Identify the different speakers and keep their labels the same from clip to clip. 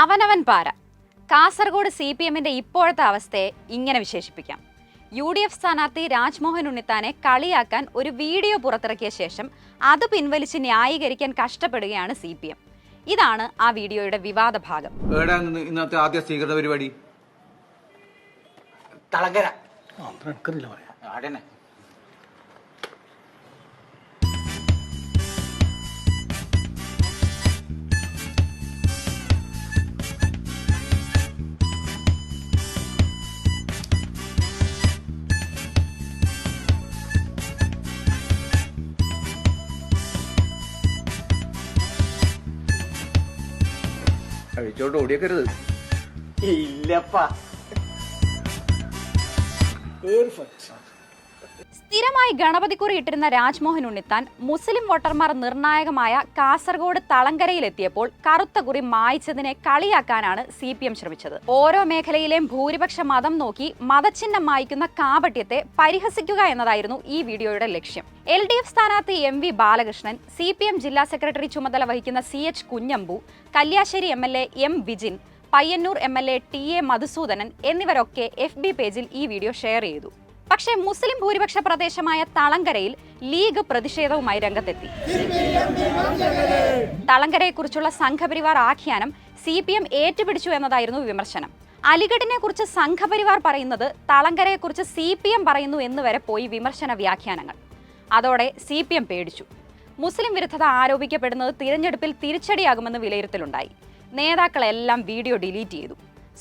Speaker 1: അവനവൻ പാര. Kasaragod C P എമ്മിന്റെ ഇപ്പോഴത്തെ അവസ്ഥയെ ഇങ്ങനെ വിശേഷിപ്പിക്കാം. യു ഡി എഫ് സ്ഥാനാർത്ഥി രാജ്മോഹൻ ഉണ്ണിത്താനെ കളിയാക്കാൻ ഒരു വീഡിയോ പുറത്തിറക്കിയ ശേഷം അത് പിൻവലിച്ച് ന്യായീകരിക്കാൻ കഷ്ടപ്പെടുകയാണ് സി പി എം. ഇതാണ് ആ വീഡിയോയുടെ വിവാദ ഭാഗം.
Speaker 2: ഇന്നത്തെ ആദ്യ സ്വീകരണ പരിപാടി?
Speaker 3: തളങ്കര.
Speaker 2: കഴിച്ചോണ്ട് ഓടിയേക്കരുത്.
Speaker 3: ഇല്ലപ്പാ.
Speaker 1: സ്ഥിരമായി ഗണപതിക്കുറി ഇട്ടിരുന്ന രാജ്മോഹൻ ഉണ്ണിത്താൻ മുസ്ലിം വോട്ടർമാർ നിർണായകമായ കാസർഗോഡ് തളങ്കരയിലെത്തിയപ്പോൾ കറുത്ത കുറി മായ്ച്ചതിനെ കളിയാക്കാനാണ് സി പി എം ശ്രമിച്ചത്. ഓരോ മേഖലയിലെയും ഭൂരിപക്ഷ മതം നോക്കി മതചിഹ്നം മായ്ക്കുന്ന കാപട്യത്തെ പരിഹസിക്കുക എന്നതായിരുന്നു ഈ വീഡിയോയുടെ ലക്ഷ്യം. എൽ ഡി എഫ് സ്ഥാനാർത്ഥി M V Balakrishnan C P M ജില്ലാ സെക്രട്ടറി ചുമതല വഹിക്കുന്ന C H Kunhambu Kalliasseri M L A M Vijin Payyanur M L A T A Madhusoodanan എന്നിവരൊക്കെ F B പേജിൽ ഈ വീഡിയോ ഷെയർ ചെയ്തു. പക്ഷേ മുസ്ലിം ഭൂരിപക്ഷ പ്രദേശമായ തളങ്കരയിൽ ലീഗ് പ്രതിഷേധവുമായി രംഗത്തെത്തി. തളങ്കരയെക്കുറിച്ചുള്ള സംഘപരിവാർ ആഖ്യാനം സി പി എം ഏറ്റുപിടിച്ചു എന്നതായിരുന്നു വിമർശനം. അലിഗഡിനെ കുറിച്ച് സംഘപരിവാർ പറയുന്നത് തളങ്കരയെക്കുറിച്ച് സി പി എം പറയുന്നു എന്ന് വരെ പോയി വിമർശന വ്യാഖ്യാനങ്ങൾ. അതോടെ സി പി എം പേടിച്ചു. മുസ്ലിം വിരുദ്ധത ആരോപിക്കപ്പെടുന്നത് തിരഞ്ഞെടുപ്പിൽ തിരിച്ചടിയാകുമെന്ന് വിലയിരുത്തലുണ്ടായി. നേതാക്കളെല്ലാം വീഡിയോ ഡിലീറ്റ് ചെയ്തു.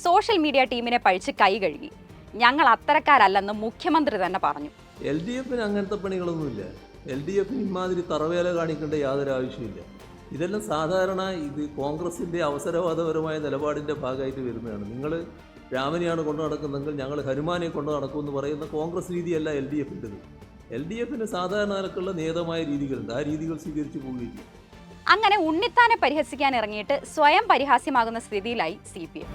Speaker 1: സോഷ്യൽ മീഡിയ ടീമിനെ പഴിച്ച് കൈ കഴുകി. ഞങ്ങൾ അത്തരക്കാരല്ലെന്ന് മുഖ്യമന്ത്രി തന്നെ പറഞ്ഞു.
Speaker 4: എൽ ഡി എഫിന് അങ്ങനത്തെ പണികളൊന്നുമില്ല. എൽ ഡി എഫിന് ഇമാതിരി തറവേല കാണിക്കേണ്ട യാതൊരു ആവശ്യമില്ല ഇതെല്ലാം സാധാരണ ഇത് കോൺഗ്രസിന്റെ അവസരവാദപരമായ നിലപാടിന്റെ ഭാഗമായിട്ട് വരുന്നതാണ്. നിങ്ങൾ രാമനെയാണ് കൊണ്ടു നടക്കുന്നതെങ്കിൽ ഞങ്ങൾ ഹനുമാനെ കൊണ്ടു നടക്കുമെന്ന് പറയുന്ന കോൺഗ്രസ് രീതിയല്ല എൽ ഡി എഫിന്റെത് എൽ ഡി എഫിന് സാധാരണ നിലക്കുള്ള നിയതമായ രീതികളുണ്ട്. ആ രീതികൾ സ്വീകരിച്ചു പോവുകയും ചെയ്യും.
Speaker 1: അങ്ങനെ ഉണ്ണിത്താനെ പരിഹസിക്കാൻ ഇറങ്ങിയിട്ട് സ്വയം പരിഹാസ്യമാകുന്ന സ്ഥിതിയിലായി സി പി എം.